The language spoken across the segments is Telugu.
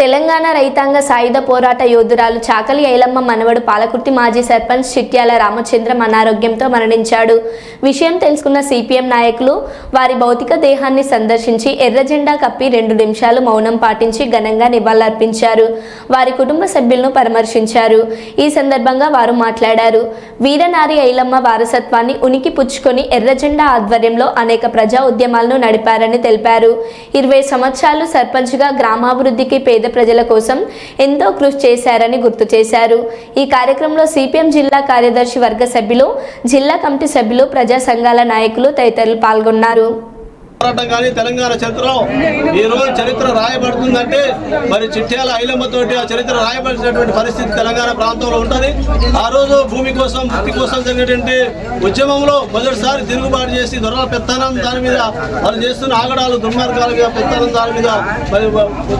తెలంగాణ రైతాంగ సాయుధ పోరాట యోధురాలు చాకలి ఐలమ్మ మనవడు పాలకుర్తి మాజీ సర్పంచ్ చిట్యాల రామచంద్రం అనారోగ్యంతో మరణించాడు. విషయం తెలుసుకున్న సిపిఎం నాయకులు వారి భౌతిక దేహాన్ని సందర్శించి ఎర్రజెండా కప్పి రెండు నిమిషాలు మౌనం పాటించి ఘనంగా నివాళులర్పించారు. వారి కుటుంబ సభ్యులను పరామర్శించారు. ఈ సందర్భంగా వారు మాట్లాడారు. వీరనారి ఐలమ్మ వారసత్వాన్ని ఉనికి పుచ్చుకొని ఎర్రజెండా ఆధ్వర్యంలో అనేక ప్రజా ఉద్యమాలను నడిపారని తెలిపారు. ఇరవై సంవత్సరాలు సర్పంచ్గా గ్రామాభివృద్ధికి పేద ప్రజల కోసం ఎంతో కృషి చేశారని గుర్తు చేశారు. ఈ కార్యక్రమంలో సిపిఎం జిల్లా కార్యదర్శి వర్గ సభ్యులు జిల్లా కమిటీ సభ్యులు ప్రజా సంఘాల నాయకులు తదితరులు పాల్గొన్నారు. పోరాటం కానీ తెలంగాణ చరిత్రలో ఈ రోజు చరిత్ర రాయబడుతుందంటే మరి చిట్యాల ఐలమ్మతోటి ఆ చరిత్ర రాయబడినటువంటి పరిస్థితి తెలంగాణ ప్రాంతంలో ఉంటుంది. ఆ రోజు భూమి కోసం భక్తి కోసం జరిగినటువంటి ఉద్యమంలో మొదటిసారి తిరుగుబాటు చేసి దొరల పెత్తనం దాని మీద వాళ్ళు చేస్తున్న ఆగడాలు దుర్మార్గాల మీద పెత్తనం దాని మీద మరి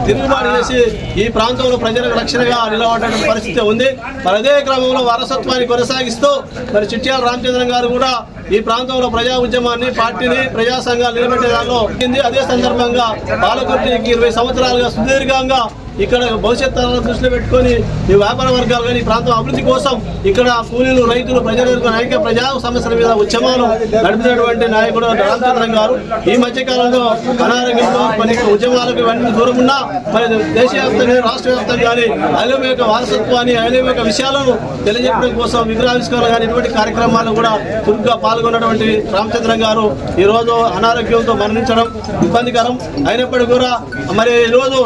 తిరుగుబాటు చేసి ఈ ప్రాంతంలో ప్రజలకు రక్షణగా నిలబడేటువంటి పరిస్థితి ఉంది. మరి అదే క్రమంలో వారసత్వాన్ని కొనసాగిస్తూ మరి చిట్యాల రామచంద్రన్ గారు కూడా ఈ ప్రాంతంలో ప్రజా ఉద్యమాన్ని పార్టీని ప్రజా సంఘాలు నిలబెట్టే దానిలో అదే సందర్భంగా పాలకుర్తికి ఇరవై సంవత్సరాలుగా సుదీర్ఘంగా ఇక్కడ భవిష్యత్ తరాలను దృష్టిలో పెట్టుకొని ఈ వ్యాపార వర్గాలు కానీ ప్రాంతం అభివృద్ధి కోసం ఇక్కడ కూలీలు రైతులు ప్రజలకు అనేక ప్రజా సమస్యల మీద ఉద్యమాలు నడిపినటువంటి నాయకుడు రామచంద్రం గారు. ఈ మధ్యకాలంలో అనారోగ్యంలో కొన్ని ఉద్యమాలకు ఇవన్నీ దూరం ఉన్నా మరి దేశవ్యాప్తంగా రాష్ట్ర వ్యాప్తంగా కానీ ఐలం యొక్క వారసత్వాన్ని ఐలం యొక్క విషయాలను తెలియజెప్పడం కోసం విగ్రహావిష్కరణ కానీ ఇటువంటి కార్యక్రమాలు కూడా చురుగ్గా పాల్గొన్నటువంటి రామచంద్రం గారు ఈరోజు అనారోగ్యంతో మరణించడం ఇబ్బందికరం. అయినప్పటికీ కూడా మరి ఈ రోజు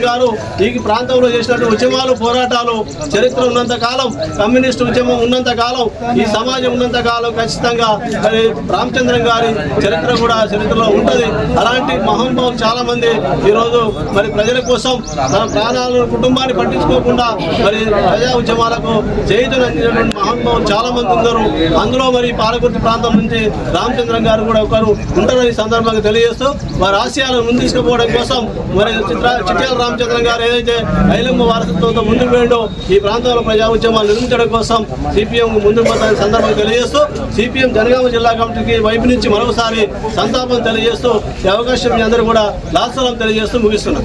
గారు ఈ ప్రాంతంలో చేసినటువంటి ఉద్యమాలు పోరాటాలు చరిత్ర ఉన్నంత కాలం కమ్యూనిస్ట్ ఉద్యమం ఉన్నంత కాలం ఈ సమాజం ఉన్నంత కాలం ఖచ్చితంగా మరి రామచంద్రన్ గారి చరిత్ర కూడా చరిత్రలో ఉంటుంది. అలాంటి మహానుభావులు చాలా మంది ఈ రోజు మరి ప్రజల కోసం తన ప్రాణాలను కుటుంబాన్ని పట్టించుకోకుండా మరి ప్రజా ఉద్యమాలకు చేయుతను అందించినటువంటి మహానుభావులు చాలా మంది ఉన్నారు. అందులో మరి పాలకుర్తి ప్రాంతం నుంచి రామచంద్రం గారు కూడా ఒకరు ఉంటారని సందర్భంగా తెలియజేస్తూ వారి ఆశయాలను ముందు తీసుకుపోవడం కోసం మరి చిత్ర చిట్యాల రామచంద్రం గారు ఏదైతే ఐలమ్మ వారసత్వంతో ముందుకు వేయడో ఈ ప్రాంతంలో ప్రజా ఉద్యమాలు నిర్మించడం కోసం సిపిఎం ముందుకు పోతారని సందర్భంగా తెలియజేస్తూ సిపిఎం జనగామ జిల్లా కమిటీకి వైపు నుంచి మరోసారి సంతాపం తెలియజేస్తూ అవకాశం అందరూ కూడా లాస్వలం తెలియజేస్తూ ముగిస్తున్నాం.